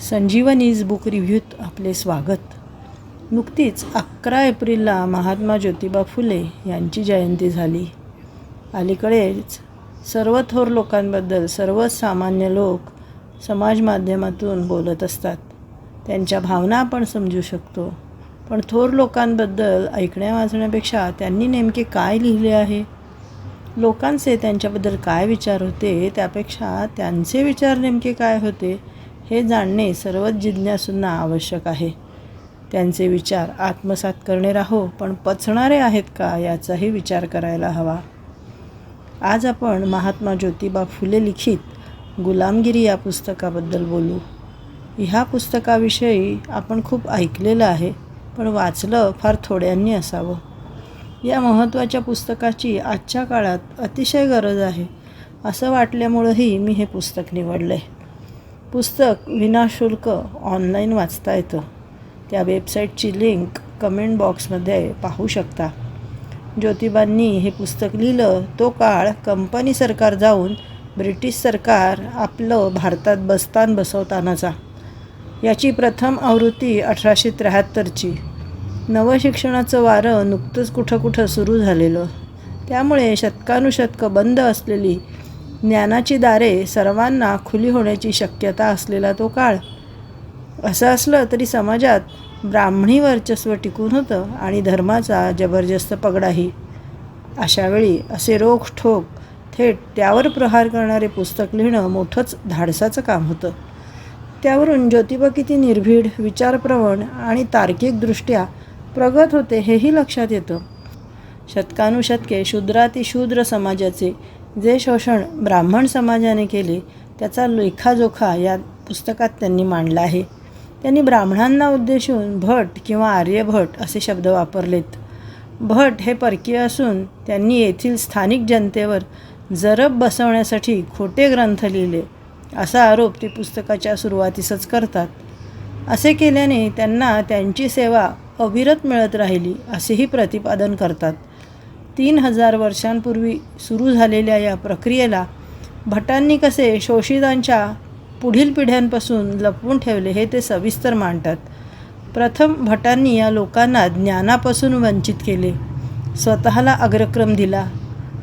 संजीवनीज book रिव्ह्यूत आपले स्वागत. नुकतीच अकरा एप्रिलला महात्मा ज्योतिबा फुले यांची जयंती झाली. अलीकडेच सर्व थोर लोकांबद्दल सर्वसामान्य लोक समाज माध्यमातून बोलत असतात. त्यांच्या भावना आपण समजू शकतो. पण थोर लोकांबद्दल ऐकण्या वाचण्यापेक्षा त्यांनी नेमके काय लिहिले आहे? लोकांचे त्यांच्याबद्दल काय विचार होते? त्यापेक्षा त्यांचे विचार नेमके काय होते? हे जाणणे सर्वच जिज्ञासूंना आवश्यक आहे. त्यांचे विचार आत्मसात करणे राहो पण पचणारे आहेत का याचाही विचार करायला हवा. आज आपण महात्मा ज्योतिबा फुले लिखित गुलामगिरी या पुस्तकाबद्दल बोलू. ह्या पुस्तकाविषयी आपण खूप ऐकलेलं आहे पण वाचलं फार थोड्यांनी असावं. या महत्त्वाच्या पुस्तकाची आजच्या काळात अतिशय गरज आहे. असं वाटल्यामुळंही मी हे पुस्तक निवडलं आहे पुस्तक विनाशुल्क ऑनलाईन वाचता येतं. त्या वेबसाईटची लिंक कमेंट बॉक्समध्ये पाहू शकता. ज्योतिबांनी हे पुस्तक लिहिलं तो काळ कंपनी सरकार जाऊन ब्रिटिश सरकार आपलं भारतात बस्तान बसवतानाचा. याची प्रथम आवृत्ती अठराशे त्र्याहत्तरची. नवशिक्षणाचं वारं नुकतंच कुठं कुठं सुरू झालेलं. त्यामुळे शतकानुशतकं बंद असलेली ज्ञानाची दारे सर्वांना खुली होण्याची शक्यता असलेला तो काळ. असं असलं तरी समाजात ब्राह्मणी वर्चस्व टिकून होतं आणि धर्माचा जबरदस्त पगडाही. अशावेळी असे रोखठोक थेट त्यावर प्रहार करणारे पुस्तक लिहिणं मोठंच धाडसाचं काम होतं. त्यावरून ज्योतिबा किती निर्भीड विचारप्रवण आणि तार्किकदृष्ट्या प्रगत होते हेही लक्षात येतं. शतकानुशतके शूद्रातिशूद्र समाजाचे जे शोषण ब्राह्मण समाजाने केले त्याचा लेखाजोखा या पुस्तकात त्यांनी मांडला आहे. त्यांनी ब्राह्मणांना उद्देशून भट किंवा आर्यभट असे शब्द वापरलेत. भट हे परकीय असून त्यांनी येथील स्थानिक जनतेवर जरब बसवण्यासाठी खोटे ग्रंथ लिहिले असा आरोप ते पुस्तकाच्या सुरुवातीसच करतात. असे केल्याने त्यांना त्यांची सेवा अविरत मिळत राहिली असेही प्रतिपादन करतात. तीन हजार वर्षांपूर्वी सुरू झालेल्या या प्रक्रियेला भटांनी कसे शोषितांच्या पुढील पिढ्यांपासून लपवून ठेवले हे ते सविस्तर मांडतात. प्रथम भटांनी या लोकांना ज्ञानापासून वंचित केले. स्वतःला अग्रक्रम दिला.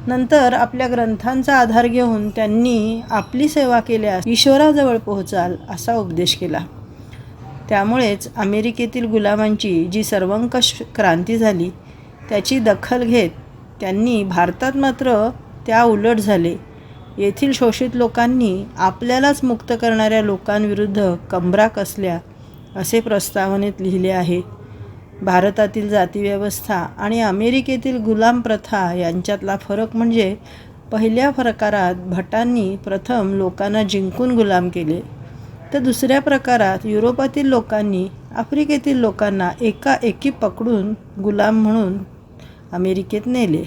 नंतर आपल्या ग्रंथांचा आधार घेऊन त्यांनी आपली सेवा केल्यास ईश्वराजवळ पोहोचाल असा उपदेश केला. त्यामुळेच अमेरिकेतील गुलामांची जी सर्वंकष क्रांती झाली त्याची दखल घेत त्यांनी भारतात मात्र त्या उलट झाले. येथील शोषित लोकांनी आपल्यालाच मुक्त करणाऱ्या लोकांविरुद्ध कंबरा कसल्या असे प्रस्तावनेत लिहिले आहे. भारतातील जातीव्यवस्था आणि अमेरिकेतील गुलाम प्रथा यांच्यातला फरक म्हणजे पहिल्या प्रकारात भटांनी प्रथम लोकांना जिंकून गुलाम केले तर दुसऱ्या प्रकारात युरोपातील लोकांनी आफ्रिकेतील लोकांना एका एकी पकडून गुलाम म्हणून अमेरिकेत नेले.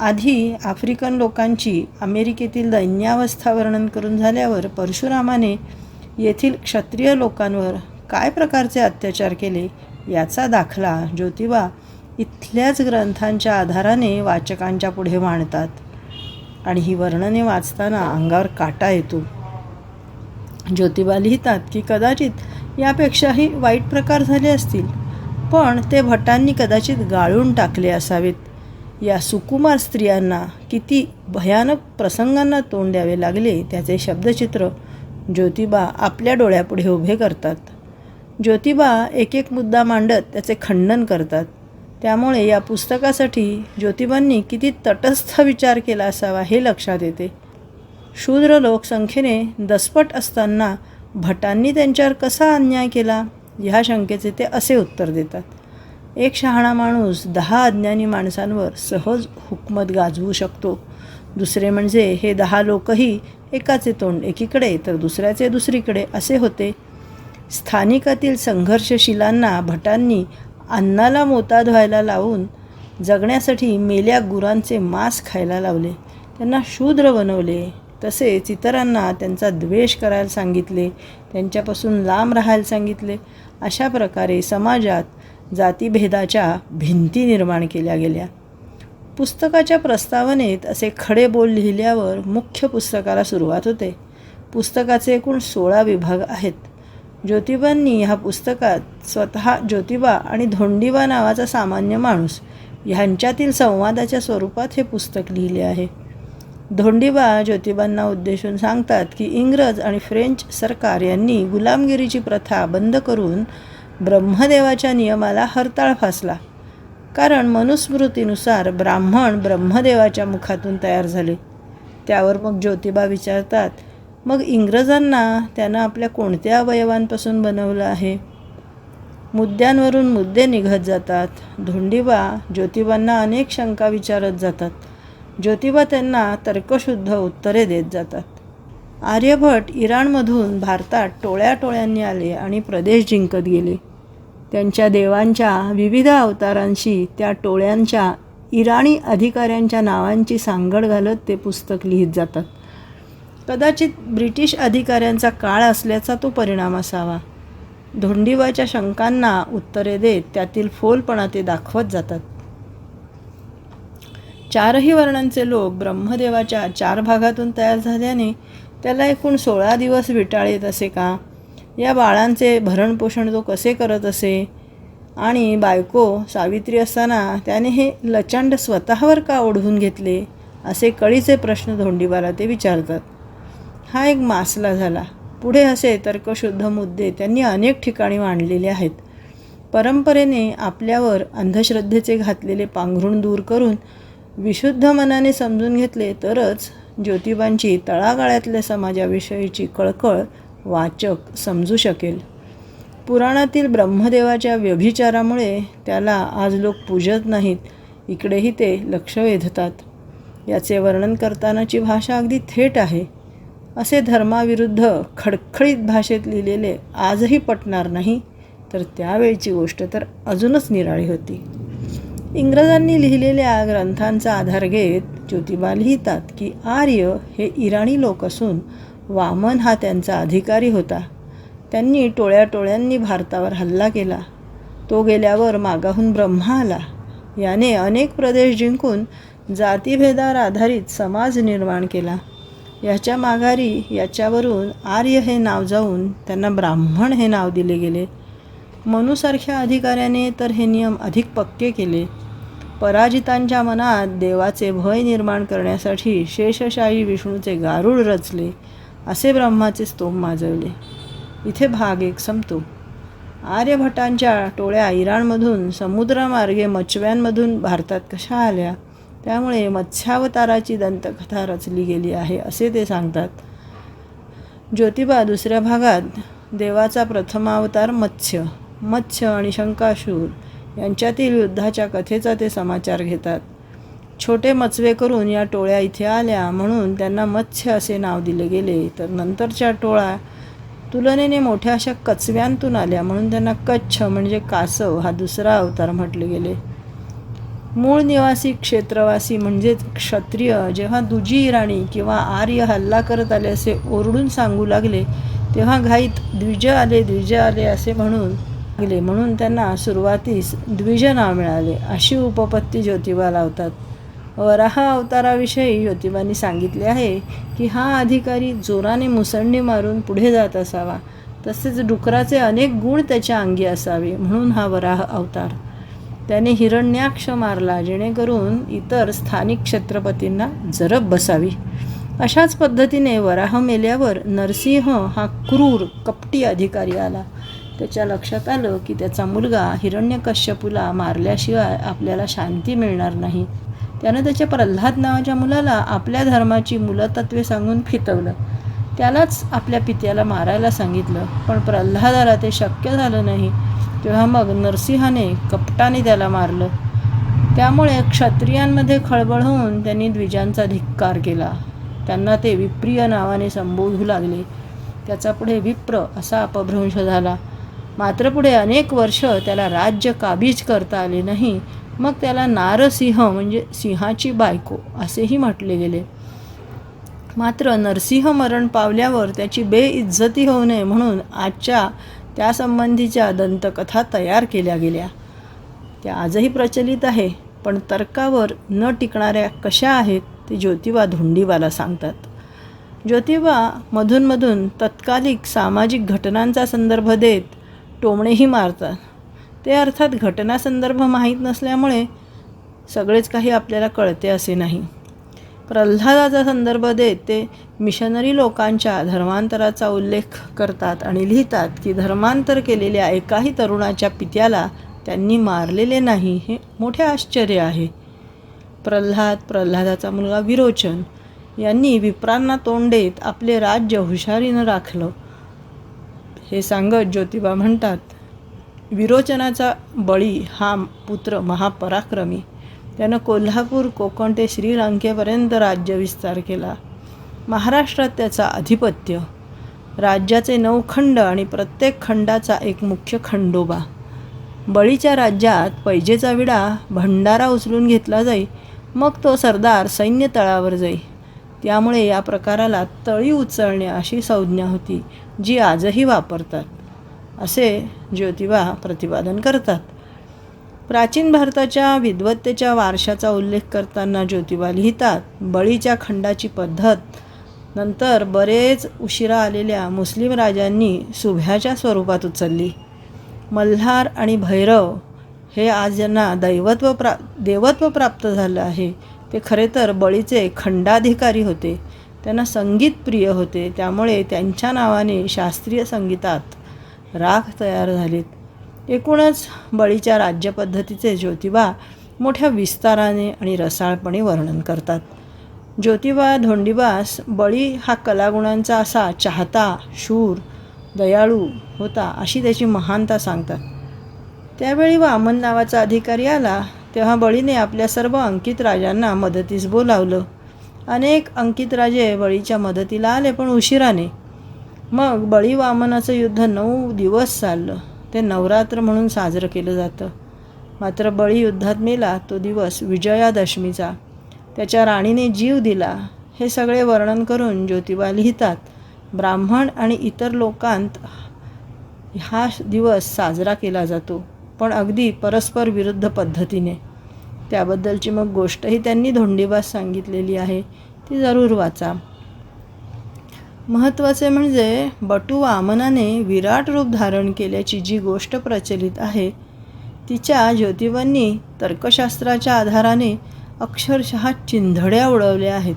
आधी आफ्रिकन लोकांची अमेरिकेतील दैन्यावस्था वर्णन करून झाल्यावर परशुरामाने येथील क्षत्रिय लोकांवर काय प्रकारचे अत्याचार केले याचा दाखला ज्योतिबा इथल्याच ग्रंथांच्या आधाराने वाचकांच्या पुढे मांडतात आणि ही वर्णने वाचताना अंगावर काटा येतो. ज्योतिबा लिहितात की कदाचित यापेक्षाही वाईट प्रकार झाले असतील. पण ते भटांनी कदाचित गाळून टाकले असावेत. या सुकुमार स्त्रियांना किती भयानक प्रसंगांना तोंड द्यावे लागले त्याचे शब्दचित्र ज्योतिबा आपल्या डोळ्यापुढे उभे करतात. ज्योतिबा एक एक मुद्दा मांडत त्याचे खंडन करतात. त्यामुळे या पुस्तकासाठी ज्योतिबांनी किती तटस्थ विचार केला असावा हे लक्षात येते. शूद्र लोकसंख्येने दसपट असताना भटांनी त्यांच्यावर कसा अन्याय केला? ह्या शंकेचे ते असे उत्तर देतात. एक शहाणा माणूस दहा अज्ञानी माणसांवर सहज हुकमत गाजवू शकतो. दुसरे म्हणजे हे दहा लोकही एकाचे तोंड एकीकडे तर दुसऱ्याचे दुसरीकडे असे होते. स्थानिकातील संघर्षशीलांना भटांनी अन्नाला मोताद व्हायला लावून जगण्यासाठी मेल्या गुरांचे मांस खायला लावले. त्यांना शूद्र बनवले. तसेच इतरांना त्यांचा द्वेष करायला सांगितले. त्यांच्यापासून लांब राहायला सांगितले. अशा प्रकारे समाजात जातीभेदाच्या भिंती निर्माण केल्या गेल्या. पुस्तकाच्या प्रस्तावनेत असे खडे बोल लिहिल्यावर मुख्य पुस्तकाला सुरुवात होते. पुस्तकाचे एकूण सोळा विभाग आहेत. ज्योतिबांनी ह्या पुस्तकात स्वतः ज्योतिबा आणि धोंडीबा नावाचा सामान्य माणूस ह्यांच्यातील संवादाच्या स्वरूपात हे पुस्तक लिहिले आहे. धोंडीबा ज्योतिबांना उद्देशून सांगतात की इंग्रज आणि फ्रेंच सरकार यांनी गुलामगिरीची प्रथा बंद करून ब्रह्मदेवाच्या नियमाला हरताळ फासला. कारण मनुस्मृतीनुसार ब्राह्मण ब्रह्मदेवाच्या मुखातून तयार झाले. त्यावर मग ज्योतिबा विचारतात मग इंग्रजांना त्यानं आपल्या कोणत्या अवयवांपासून बनवलं आहे? मुद्द्यांवरून मुद्दे निघत जातात. धोंडीबा ज्योतिबांना अनेक शंका विचारत जातात. ज्योतिबा त्यांना तर्कशुद्ध उत्तरे देत जातात. आर्यभट इराणमधून भारतात टोळ्या टोळ्यांनी आले आणि प्रदेश जिंकत गेले. त्यांच्या देवांच्या विविध अवतारांशी त्या टोळ्यांच्या इराणी अधिकाऱ्यांच्या नावांची सांगड घालत ते पुस्तक लिहित जातात. कदाचित ब्रिटिश अधिकाऱ्यांचा काळ असल्याचा तो परिणाम असावा. धोंडीबाच्या शंकांना उत्तरे देत त्यातील फोलपणा ते दाखवत जातात. चारही वर्णांचे लोक ब्रह्मदेवाच्या चार भागातून तयार झाल्याने त्याला एकूण सोळा दिवस विटाळ येत असे का? या बाळांचे भरणपोषण तो कसे करत असे? आणि बायको सावित्री असताना त्याने हे लचंड स्वतःवर का ओढवून घेतले? असे कळीचे प्रश्न धोंडीबाला ते विचारतात. हा एक मासला झाला. पुढे असे तर्कशुद्ध मुद्दे त्यांनी अनेक ठिकाणी मांडलेले आहेत. परंपरेने आपल्यावर अंधश्रद्धेचे घातलेले पांघरुण दूर करून विशुद्ध मनाने समजून घेतले तरच ज्योतिबांची तळागाळ्यातल्या समाजाविषयीची कळकळ वाचक समजू शकेल. पुराणातील ब्रह्मदेवाच्या व्यभिचारामुळे त्याला आज लोक पूजत नाहीत इकडेही ते लक्ष वेधतात. याचे वर्णन करतानाची भाषा अगदी थेट आहे. असे धर्माविरुद्ध खडखडीत भाषेत लिहिलेले आजही पटणार नाही तर त्यावेळची गोष्ट तर अजूनच निराळी होती. इंग्रजांनी लिहिलेल्या ग्रंथांचा आधार घेत ज्योतिबा लिहितात की आर्य हे इराणी लोक असून वामन हा त्यांचा अधिकारी होता. त्यांनी टोळ्या टोळ्यांनी भारतावर हल्ला केला. तो गेल्यावर मागाहून ब्रह्मा आला. याने अनेक प्रदेश जिंकून जातीभेदावर आधारित समाज निर्माण केला. याच्या माघारी याच्यावरून आर्य हे नाव जाऊन त्यांना ब्राह्मण हे नाव दिले गेले. मनुसारख्या अधिकाऱ्याने तर हे नियम अधिक पक्के केले. पराजितांच्या मनात देवाचे भय निर्माण करण्यासाठी शेषशाही विष्णूचे गारुड रचले असे ब्रह्माचे स्तोम माजवले. इथे भाग एक संपतो. आर्यभटांच्या टोळ्या इराणमधून समुद्रमार्गे मचव्यांमधून भारतात कशा आल्या? त्यामुळे मत्स्यावताराची दंतकथा रचली गेली आहे असे ते सांगतात. ज्योतिबा दुसऱ्या भागात देवाचा प्रथमावतार मत्स्य मत्स्य आणि शंकाशूर. यांच्यातील युद्धाच्या कथेचा ते समाचार घेतात. छोटे मचवे करून या टोळ्या इथे आल्या म्हणून त्यांना मत्स्य असे नाव दिले गेले. तर नंतरच्या टोळा तुलनेने मोठ्या अशा कचव्यांतून आल्या म्हणून त्यांना कच्छ म्हणजे कासव हा दुसरा अवतार म्हटले गेले. मूळ निवासी क्षेत्रवासी म्हणजेच क्षत्रिय जेव्हा दुजी इराणी किंवा आर्य हल्ला करत आले असे ओरडून सांगू लागले तेव्हा घाईत द्विज आले द्विज आले असे म्हणून गेले. म्हणून त्यांना सुरुवातीस द्विज नाव मिळाले. अशी उपपत्ती ज्योतिबा लावतात. वराह अवताराविषयी ज्योतिबांनी सांगितले आहे की हा अधिकारी जोराने मुसंडी मारून पुढे जात असावा. तसेच डुकराचे अनेक गुण त्याच्या अंगी असावे म्हणून हा वराह अवतार. त्याने हिरण्याक्ष मारला जेणेकरून इतर स्थानिक छत्रपतींना जरब बसावी. अशाच पद्धतीने वराह मेल्यावर नरसिंह हा क्रूर कपटी अधिकारी आला. त्याच्या लक्षात आलं की त्याचा मुलगा हिरण्यकश्यपूला मारल्याशिवाय आपल्याला शांती मिळणार नाही. त्यानं त्याच्या प्रल्हाद नावाच्या मुलाला आपल्या धर्माची मुलतत्वे सांगून फितवलं. त्यालाच आपल्या पित्याला मारायला सांगितलं. पण प्रल्हादाला ते शक्य झालं नाही. तेव्हा मग नरसिंहाने कपटाने त्याला मारलं. त्यामुळे क्षत्रियांमध्ये खळबळ होऊन त्यांनी द्विजांचा धिक्कार केला. त्यांना ते विप्रिय नावाने संबोधू लागले. त्याचा पुढे विप्र असा अपभ्रंश झाला. मात्र पुढे अनेक वर्ष त्याला राज्य काबीज करता आले नाही. मग त्याला नारसिंह म्हणजे सिंहाची बायको असेही म्हटले गेले. मात्र नरसिंह मरण पावल्यावर त्याची बेइज्जती होऊ नये म्हणून आजच्या त्यासंबंधीच्या दंतकथा तयार केल्या गेल्या. त्या आजही प्रचलित आहे पण तर्कावर न टिकणाऱ्या कशा आहेत ते ज्योतिबा धोंडीवाला सांगतात. ज्योतिबा मधूनमधून तत्कालिक सामाजिक घटनांचा संदर्भ देत टोमणेही मारतात. ते अर्थात घटनासंदर्भ माहीत नसल्यामुळे सगळेच काही आपल्याला कळते असे नाही. प्रल्हादाचा संदर्भ देत ते मिशनरी लोकांच्या धर्मांतराचा उल्लेख करतात आणि लिहितात की धर्मांतर केलेल्या एकाही तरुणाच्या पित्याला त्यांनी मारलेले नाही हे मोठे आश्चर्य आहे. प्रल्हाद प्रल्हादाचा मुलगा विरोचन यांनी विप्रांना तोंड देत आपले राज्य हुशारीनं राखलं. हे सांगत ज्योतिबा म्हणतात विरोचनाचा बळी हा पुत्र महापराक्रमी. त्यानं कोल्हापूर कोकण ते श्रीलंकेपर्यंत राज्य विस्तार केला. महाराष्ट्रात त्याचा आधिपत्य राज्याचे नऊ खंड आणि प्रत्येक खंडाचा एक मुख्य खंडोबा. बळीच्या राज्यात पैजेचा विडा भंडारा उचलून घेतला जाई मग तो सरदार सैन्य तळावर जाई. त्यामुळे या प्रकाराला तळी उचलणे अशी संज्ञा होती. जी आजही वापरतात असे ज्योतिबा प्रतिपादन करतात. प्राचीन भारताच्या विद्वत्तेच्या वारशाचा उल्लेख करताना ज्योतिबा लिहितात बळीच्या खंडाची पद्धत नंतर बरेच उशिरा आलेल्या मुस्लिम राजांनी सुभ्याच्या स्वरूपात उचलली. मल्हार आणि भैरव हे आज ज्यांना दैवत्व प्रा देवत्व प्राप्त झालं आहे ते खरे तर बळीचे खंडाधिकारी होते. त्यांना संगीत प्रिय होते. त्यामुळे त्यांच्या नावाने शास्त्रीय संगीतात राग तयार झालेत. एकूणच बळीच्या राज्यपद्धतीचे ज्योतिबा मोठ्या विस्ताराने आणि रसाळपणे वर्णन करतात. ज्योतिबा धोंडीबास बळी हा कलागुणांचा असा चाहता शूर दयाळू होता अशी त्याची महानता सांगतात. त्यावेळी वामन नावाचा अधिकारी आला तेव्हा बळीने आपल्या सर्व अंकित राजांना मदतीस बोलावलं. अनेक अंकित राजे बळीच्या मदतीला आले पण उशिराने. मग बळी वामनाचं युद्ध नऊ दिवस चाललं. ते नवरात्र म्हणून साजरं केलं जातं. मात्र बळी युद्धात मेला तो दिवस विजयादशमीचा. त्याच्या राणीने जीव दिला. हे सगळे वर्णन करून ज्योतिबा लिहितात ब्राह्मण आणि इतर लोकांत हा दिवस साजरा केला जातो पण अगदी परस्पर विरुद्ध पद्धतीने. त्याबद्दलची मग गोष्टही त्यांनी धोंडीबास सांगितलेली आहे. ती जरूर वाचा. महत्त्वाचे म्हणजे बटू वामनाने विराट रूप धारण केल्याची जी गोष्ट प्रचलित आहे तिच्या ज्योतिबांनी तर्कशास्त्राच्या आधाराने अक्षरशः चिंधड्या उडवल्या आहेत.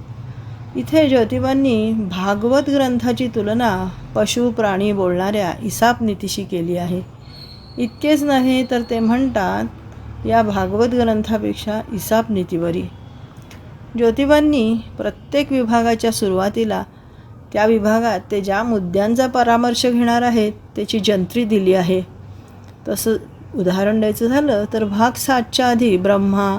इथे ज्योतिबांनी भागवत ग्रंथाची तुलना पशु प्राणी बोलणाऱ्या इसाप नीतीशी केली आहे. इतकेच नव्हे तर ते म्हणतात या भागवत ग्रंथापेक्षा इसाप नीतीवरी. ज्योतिबांनी प्रत्येक विभागाच्या सुरुवातीला त्या विभागात ते ज्या मुद्द्यांचा परामर्श घेणार आहेत त्याची जंत्री दिली आहे. तसं उदाहरण द्यायचं झालं तर भाग सातच्या आधी ब्रह्मा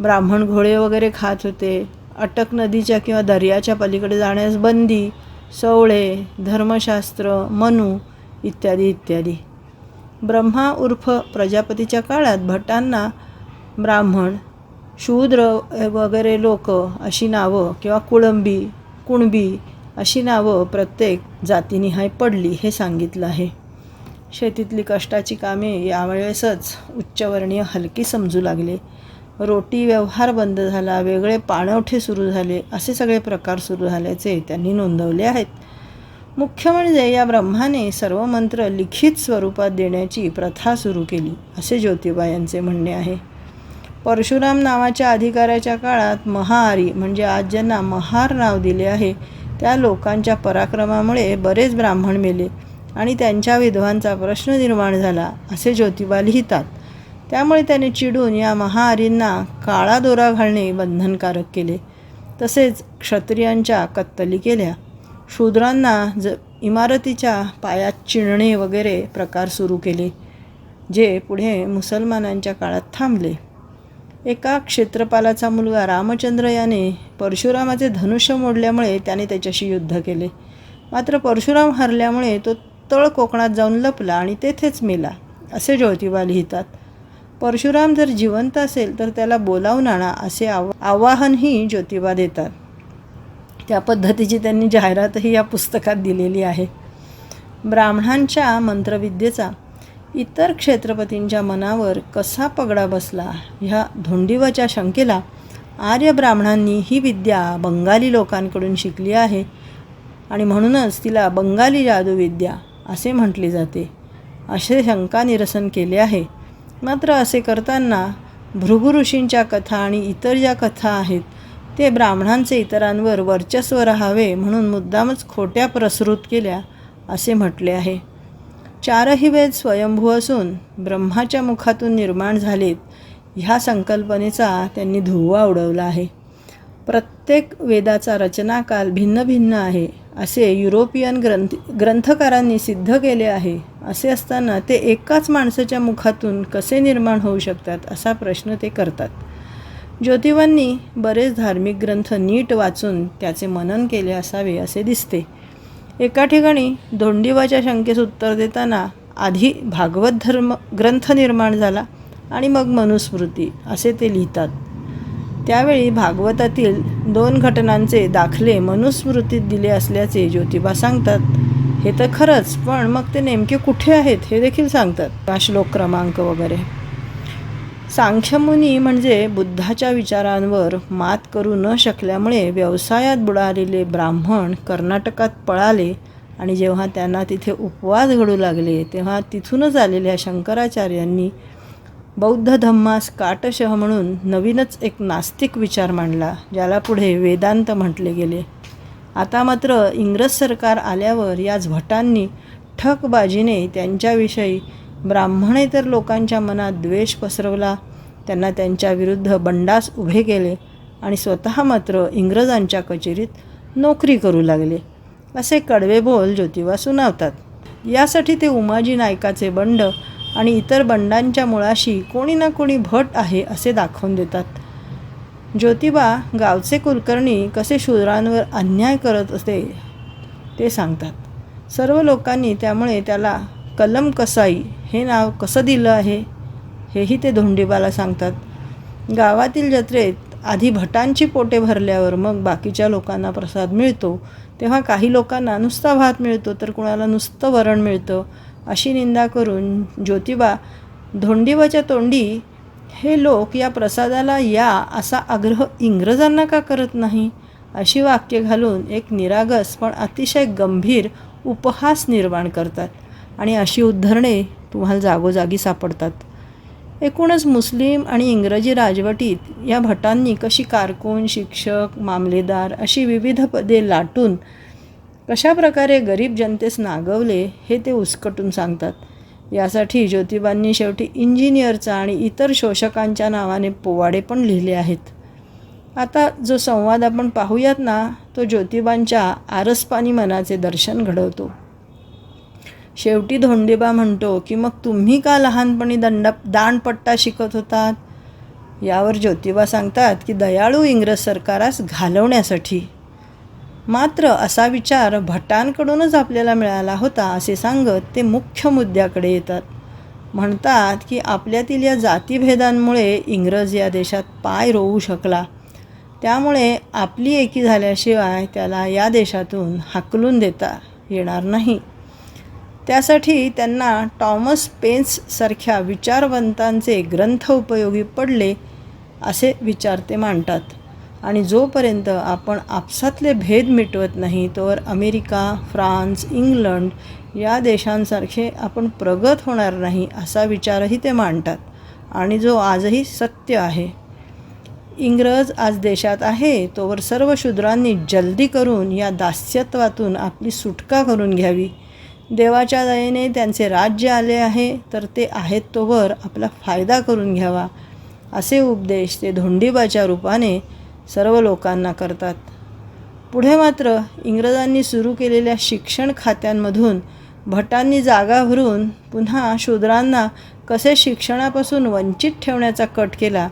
ब्राह्मण घोळे वगैरे खात होते. अटक नदीच्या किंवा दर्याच्या पलीकडे जाण्यास बंदी सवळे धर्मशास्त्र मनू इत्यादी इत्यादी. ब्रह्मा उर्फ प्रजापतीच्या काळात भटांना ब्राह्मण शूद्र वगैरे लोक अशी नावं किंवा कुळंबी कुणबी अशी नावं प्रत्येक जातीनिहाय पडली हे सांगितलं आहे. शेतीतली कष्टाची कामे यावेळेसच उच्चवर्णीय हलकी समजू लागले. रोटी व्यवहार बंद झाला वेगळे पाणवठे सुरू झाले असे सगळे प्रकार सुरू झाल्याचे त्यांनी नोंदवले आहेत. मुख्य म्हणजे या ब्रह्माने सर्व मंत्र लिखित स्वरूपात देण्याची प्रथा सुरू केली असे ज्योतिबा यांचे म्हणणे आहे. परशुराम नावाच्या अधिकाऱ्याच्या काळात महाआरी म्हणजे आज ज्यांना महार नाव दिले आहे त्या लोकांच्या पराक्रमामुळे बरेच ब्राह्मण मेले आणि त्यांच्या विधवांचा प्रश्न निर्माण झाला असे ज्योतिबा लिहितात. त्यामुळे त्याने चिडून या महाआरींना काळा दोरा घालणे बंधनकारक केले. तसेच क्षत्रियांच्या कत्तली केल्या. शूद्रांना ज इमारतीच्या पायात चिणणे वगैरे प्रकार सुरू केले जे पुढे मुसलमानांच्या काळात थांबले. एका क्षेत्रपालाचा मुलगा रामचंद्र याने परशुरामाचे धनुष्य मोडल्यामुळे त्याने त्याच्याशी युद्ध केले. मात्र परशुराम हरल्यामुळे तो तळ कोकणात जाऊन लपला आणि तेथेच मेला असे ज्योतिबा लिहितात. परशुराम जर जिवंत असेल तर त्याला बोलावून आणा असे आव आवाहनही ज्योतिबा देतात. त्या पद्धतीची त्यांनी जाहिरातही या पुस्तकात दिलेली आहे. ब्राह्मणांच्या मंत्रविद्येचा इतर क्षेत्रपतींच्या मनावर कसा पगडा बसला ह्या धोंडीवाच्या शंकेला आर्य ब्राह्मणांनी ही विद्या बंगाली लोकांकडून शिकली आहे आणि म्हणूनच तिला बंगाली जादूविद्या असे म्हटले जाते. असे शंका निरसन केले आहे. मात्र असे करताना भृगु ऋषींच्या कथा आणि इतर ज्या कथा आहेत ते ब्राह्मणांचे इतरांवर वर्चस्व राहावे म्हणून मुद्दामच खोट्या प्रसृत केल्या असे म्हटले आहे. चारही वेद स्वयंभू असून ब्रह्माच्या मुखातून निर्माण झालेत ह्या संकल्पनेचा त्यांनी धुव्वा उडवला आहे. प्रत्येक वेदाचा रचनाकाल भिन्न भिन्न आहे असे युरोपियन ग्रंथ ग्रंथकारांनी सिद्ध केले आहे. असे असताना ते एकाच माणसाच्या मुखातून कसे निर्माण होऊ शकतात असा प्रश्न ते करतात. ज्योतिबांनी बरेच धार्मिक ग्रंथ नीट वाचून त्याचे मनन केले असावे असे दिसते. एका ठिकाणी धोंडीबाच्या शंकेस उत्तर देताना आधी भागवत धर्म ग्रंथ निर्माण झाला आणि मग मनुस्मृती असे ते लिहितात. त्यावेळी भागवतातील दोन घटनांचे दाखले मनुस्मृतीत दिले असल्याचे ज्योतिबा सांगतात. हे तर खरंच पण मग ते नेमके कुठे आहेत हे देखील सांगतात. श्लोक क्रमांक वगैरे. सांख्यमुनी म्हणजे बुद्धाच्या विचारांवर मात करू न शकल्यामुळे व्यवसायात बुडालेले ब्राह्मण कर्नाटकात पळाले आणि जेव्हा त्यांना तिथे उपवास घडू लागले तेव्हा तिथूनच आलेल्या शंकराचार्यांनी बौद्ध धम्मास काटशह म्हणून नवीनच एक नास्तिक विचार मांडला ज्याला पुढे वेदांत म्हटले गेले. आता मात्र इंग्रज सरकार आल्यावर याच भटांनी ठकबाजीने त्यांच्याविषयी ब्राह्मणे तर लोकांच्या मनात द्वेष पसरवला. त्यांना त्यांच्या विरुद्ध बंडास उभे केले आणि स्वतः मात्र इंग्रजांच्या कचेरीत नोकरी करू लागले. असे कडवे बोल ज्योतिबा सुनावतात. यासाठी ते उमाजी नायकाचे बंड आणि इतर बंडांच्या मुळाशी कोणी ना कोणी भट आहे असे दाखवून देतात. ज्योतिबा गावचे कुलकर्णी कसे शूद्रांवर अन्याय करत असते ते सांगतात. सर्व लोकांनी त्यामुळे त्याला कलम कसाई हे नाव कसं दिलं आहे हेही ते धोंडीबाला सांगतात. गावातील जत्रेत आधी भटांची पोटे भरल्यावर मग बाकीच्या लोकांना प्रसाद मिळतो. तेव्हा काही लोकांना नुसता भात मिळतो तर कुणाला नुसतं वरण मिळतं अशी निंदा करून ज्योतिबा धोंडीबाच्या तोंडी हे लोक या प्रसादाला या असा आग्रह इंग्रजांना का करत नाही? अशी वाक्य घालून एक निरागस पण अतिशय गंभीर उपहास निर्माण करतात. आणि अशी उद्धरणे तुम्हाला जागोजागी सापडतात. एकूणच मुस्लिम आणि इंग्रजी राजवटीत या भटांनी कशी कारकून शिक्षक मामलेदार अशी विविध पदे लाटून कशा प्रकारे गरीब जनतेस नागवले हे ते उस्कटून सांगतात. यासाठी ज्योतिबांनी शेवटी इंजिनियरचा आणि इतर शोषकांच्या नावाने पोवाडे पण लिहिले आहेत. आता जो संवाद आपण पाहूयात ना तो ज्योतिबांच्या आरसपानी मनाचे दर्शन घडवतो. शेवटी धोंडेबा म्हणतो की मग तुम्ही का लहानपणी दंड दाणपट्टा शिकत होतात? यावर ज्योतिबा सांगतात की दयाळू इंग्रज सरकारास घालवण्यासाठी. मात्र असा विचार भटांकडूनच आपल्याला मिळाला होता असे सांगत ते मुख्य मुद्द्याकडे येतात. म्हणतात की आपल्यातील या जातीभेदांमुळे इंग्रज या देशात पाय रोवू शकला. त्यामुळे आपली एकी झाल्याशिवाय त्याला या देशातून हाकलून देता येणार नाही. त्यासाठी त्यांना टॉमस पेन्ससारख्या विचारवंतांचे ग्रंथ उपयोगी पडले असे विचार ते मांडतात. आणि जोपर्यंत आपण आपसातले भेद मिटवत नाही तोवर अमेरिका फ्रान्स इंग्लंड या देशांसारखे आपण प्रगत होणार नाही असा विचारही ते मांडतात. आणि जो आजही सत्य आहे. इंग्रज आज देशात आहे तोवर सर्व शूद्रांनी जल्दी करून या दास्यत्वातून आपली सुटका करून घ्यावी. देवाच्या दयेने त्यांचे राज्य आले आहे तर ते आहेत तोवर आपला फायदा करून घ्यावा असे उपदेश ते धोंडीबाच्या रूपाने सर्व लोकांना करतात. पुढे मात्र इंग्रजांनी सुरू केलेल्या शिक्षण खात्यांमधून भटांनी जागा भरून पुन्हा शूद्रांना कसे शिक्षणापासून वंचित ठेवण्याचा कट केला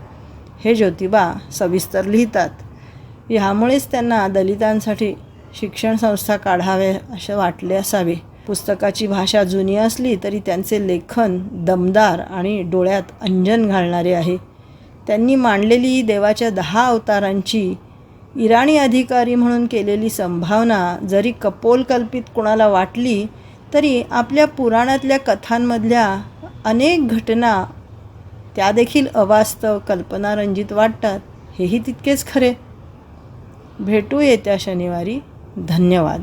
हे ज्योतिबा सविस्तर लिहितात. यामुळेच त्यांना दलितांसाठी शिक्षण संस्था काढावे असे वाटले असावे. पुस्तकाची भाषा जुनी असली तरी त्यांचे लेखन दमदार आणि डोळ्यात अंजन घालणारे आहे. त्यांनी मांडलेली देवाच्या दहा अवतारांची इराणी अधिकारी म्हणून केलेली संभावना जरी कपोलकल्पित कुणाला वाटली तरी आपल्या पुराणातल्या कथांमधल्या अनेक घटना त्या देखील अवास्तव कल्पनारंजित वाटतात हेही तितकेच खरे. भेटू येत्या शनिवारी. धन्यवाद.